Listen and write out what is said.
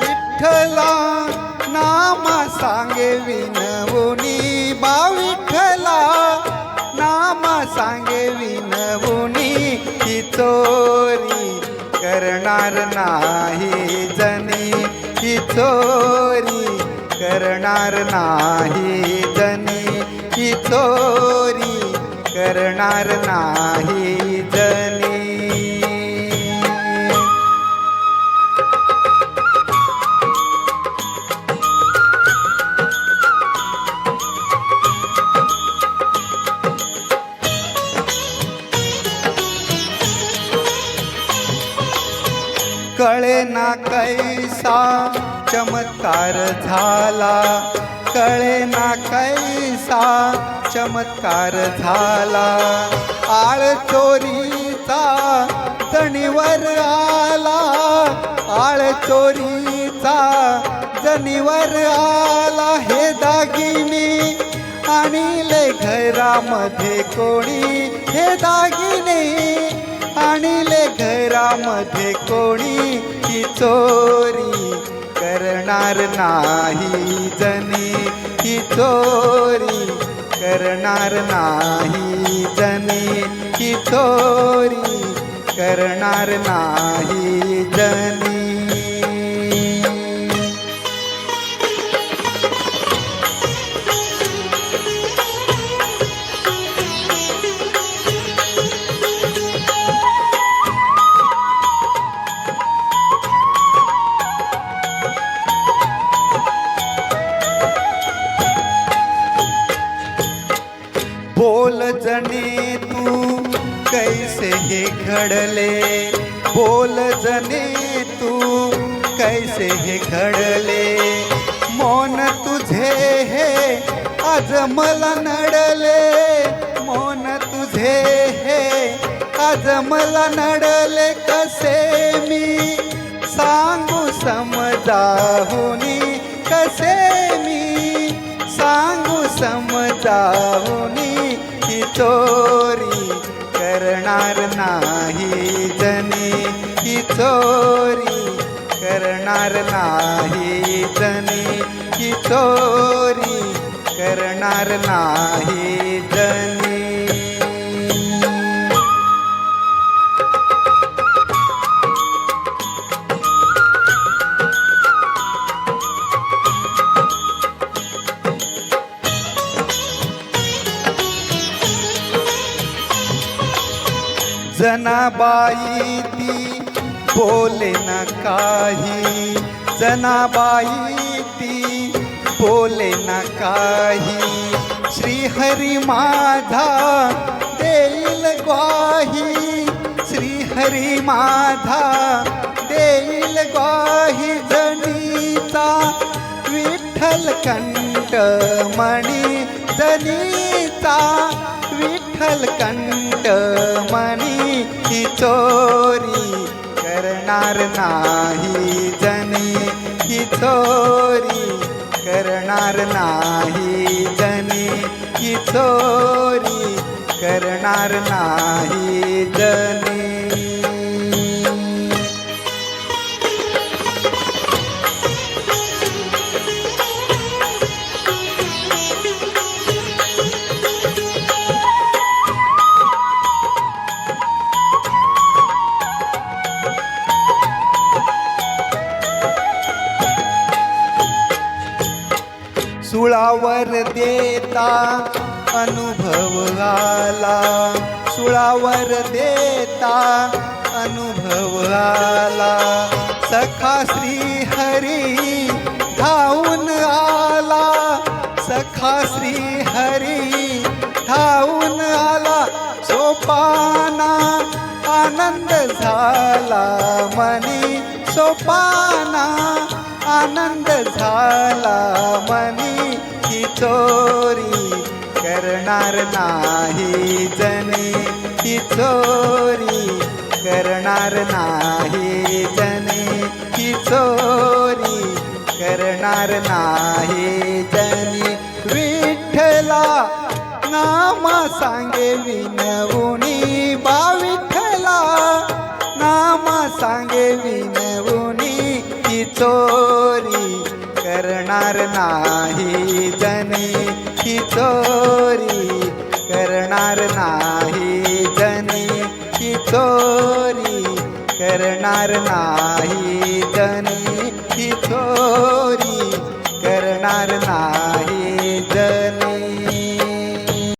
विठ्ठला नाम सांगे विनवुनी बा नामा सांगे विनवुनी ही चोरी करणार नाही जनी. ही चोरी करणार नाही जनी ही चोरी करणार नाही जनी कळे ना कैसा चमत्कार झाला. कळे ना कैसा चमत्कार झाला. आळ चोरीचा जणीवर आला. आळ चोरीचा जणीवर आला. हे दागिनी आणले घरामध्ये कोणी. हे दागिने आणले घरामध्ये कोणी. ही चोरी करणार नाही जनी ही चोरी करणार नाही जनी ही चोरी करणार नाही जनी. जने तू कैसे हे घडले? बोल जने तू कैसे हे घडले? मौन तुझे हे आज मला नडले. मौन तुझे हे आज मला नडले. कसे मी सांगू समजाहुनी कसे मी सांगू समजाहुनी ही चोरी करणार नाही जनी. ही चोरी करणार नाही जने. ही चोरी करणार नाही जने. जनाबाई ती बोले न काही. जनाबाई ती बोले न काही. श्रीहरी माझा देईल ग्वाही. श्रीहरी माझा देईल ग्वाही. जनीचा विठ्ठल कंठ मणी. जनीचा विठ्ठल कंठ चोरी करणार नाही जनी. की चोरी करणार नाही जनी. की चोरी करणार नाही सुळावर देता अनुभव आला. सुळावर देता अनुभव आला. सखा श्री हरी धावून आला. सखा श्री हरी धावून आला. सोपाना आनंद झाला. मनी सोपाना आनंद झाला मनी की चोरी करणार नाही जनी. की चोरी करणार नाही जनी. की चोरी करणार नाही जनी. विठ्ठला नामा सांगे विनवुनी बा विठ्ठला. नामा सांगे विनवुनी चोरी करणार नाही जनी. ही चोरी करणार नाही जनी. ही चोरी करणार नाही जनी. ही चोरी करणार नाही